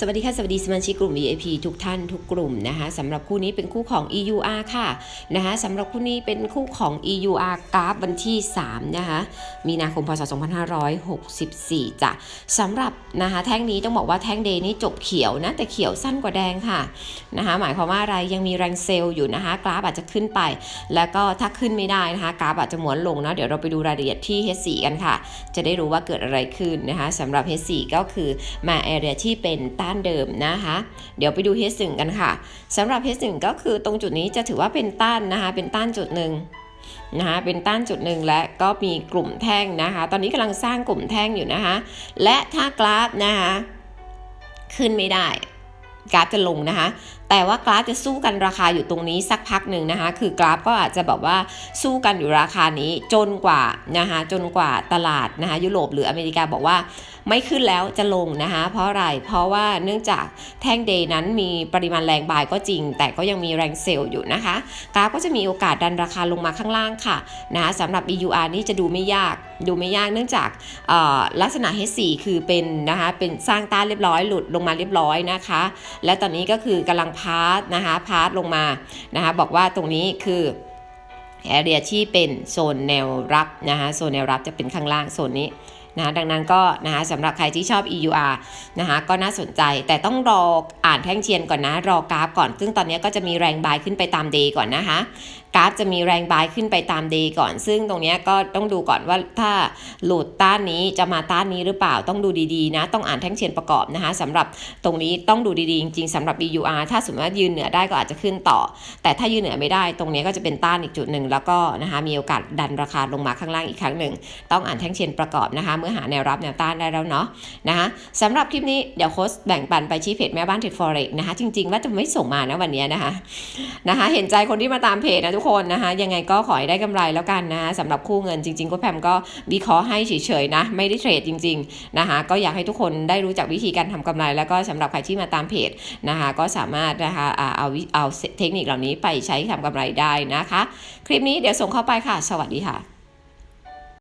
สวัสดีค่ะ สวัสดีสมาชิกกลุ่ม VIP ทุกท่านทุกกลุ่มนะคะสำหรับคู่นี้เป็นคู่ของ EUR ค่ะนะคะสำหรับคู่นี้เป็นคู่ของ EUR กราฟวันที่3นะคะมีนาคมพศ 2564จ้ะสำหรับนะคะแท่งนี้ต้องบอกว่าแท่งเดย์นี้จบเขียวนะแต่เขียวสั้นกว่าแดงค่ะนะคะหมายความว่าอะไรยังมีแรงเซลล์อยู่นะคะกราฟอาจจะขึ้นไป แล้วก็ถ้าขึ้นไม่ได้นะคะกราฟอาจจะหมวนลงเนาะเดี๋ยวเราไปดูรายละเอียดที่ H4 กันค่ะ จะได้รู้ว่าเกิดอะไรขึ้นนะคะสำหรับ H4 ก็คือมาแอเรียที่เป็นต้านเดิมนะคะ เดี๋ยวไปดู H1 กันค่ะสำหรับ H1 ก็คือตรงจุดนี้จะถือว่าเป็นต้านนะคะ เป็นต้านจุดหนึ่งนะคะเป็นต้านจุดหนึ่งและก็มีกลุ่มแท่งนะคะ ตอนนี้กำลังสร้างกลุ่มแท่งอยู่นะคะ และถ้ากราฟนะคะ ขึ้นไม่ได้ กราฟจะลงนะคะ แต่ว่ากราฟจะสู้กันราคาอยู่ตรงนี้สักพักหนึ่งนะคะ คือกราฟก็อาจจะแบบว่าสู้กันอยู่ราคานี้จนกว่านะคะจนกว่าตลาดนะคะยุโรปหรืออเมริกาบอกว่าไม่ขึ้นแล้วจะลงนะคะ เพราะอะไร เพราะว่าเนื่องจากแท่งเดย์นั้นมีปริมาณแรงบายก็จริง แต่ก็ยังมีแรงเซลล์อยู่นะคะ กราฟก็จะมีโอกาสดันราคาลงมาข้างล่างค่ะนะคะสำหรับ EUR นี่จะดูไม่ยาก ดูไม่ยากเนื่องจากลักษณะ H4 คือเป็นนะคะเป็นสร้างต้านเรียบร้อยหลุดลงมาเรียบร้อยนะคะและตอนนี้ก็คือกำลังพาร์ทนะคะพาร์ทลงมานะคะบอกว่าตรงนี้คือแอเรียที่เป็นโซนแนวรับนะคะโซนแนวรับจะเป็นข้างล่างโซนนี้นะดังนั้นก็นะคะสำหรับใครที่ชอบ EUR นะคะก็น่าสนใจแต่ต้องรออ่านแท่งเทียนก่อนนะ รอกราฟก่อน ซึ่งตอนนี้ก็จะมีแรงบายขึ้นไปตามเดย์ก่อนนะคะกราฟจะมีแรงบายขึ้นไปตามเดย์ก่อน ซึ่งตรงนี้ก็ต้องดูก่อนว่าถ้าหลุดต้านนี้จะมาต้านนี้หรือเปล่าต้องดูดีๆนะ ต้องอ่านแท่งเทียนประกอบนะคะสำหรับตรงนี้ต้องดูดีๆ จริงๆสำหรับ BUR ถ้าสมมติว่ายืนเหนือได้ก็อาจจะขึ้นต่อ แต่ถ้ายืนเหนือไม่ได้ตรงนี้ก็จะเป็นต้านอีกจุดหนึ่งแล้วก็นะคะมีโอกาสดันราคาลงมาข้างล่างอีกครั้งหนึ่งต้องอ่านแท่งเทียนประกอบนะคะเมื่อหาแนวรับแนวต้านได้แล้วเนาะนะคะสำหรับคลิปนี้เดี๋ยวโค้ชแบ่งปันไปชี้เพจแม่บ้านเทรดฟอเร็กนะคะจริงๆว่าจะไม่ส่งมานะวันนี้นะคะนะคะ เห็นใจคนที่มาตามเพจนะทุกคนนะคะยังไงก็ขอให้ได้กำไรแล้วกันนะคะสำหรับคู่เงินจริงๆก็แพมก็วิเคราะห์ให้เฉยๆนะไม่ได้เทรดจริงๆนะคะก็อยากให้ทุกคนได้รู้จักวิธีการทำกำไร แล้วก็สำหรับใครที่มาตามเพจนะคะก็สามารถนะคะอ่าเอาเอาเทคนิคเหล่านี้ไปใช้ทำกำไรได้นะคะ คลิปนี้เดี๋ยวส่งเข้าไปค่ะ สวัสดีค่ะ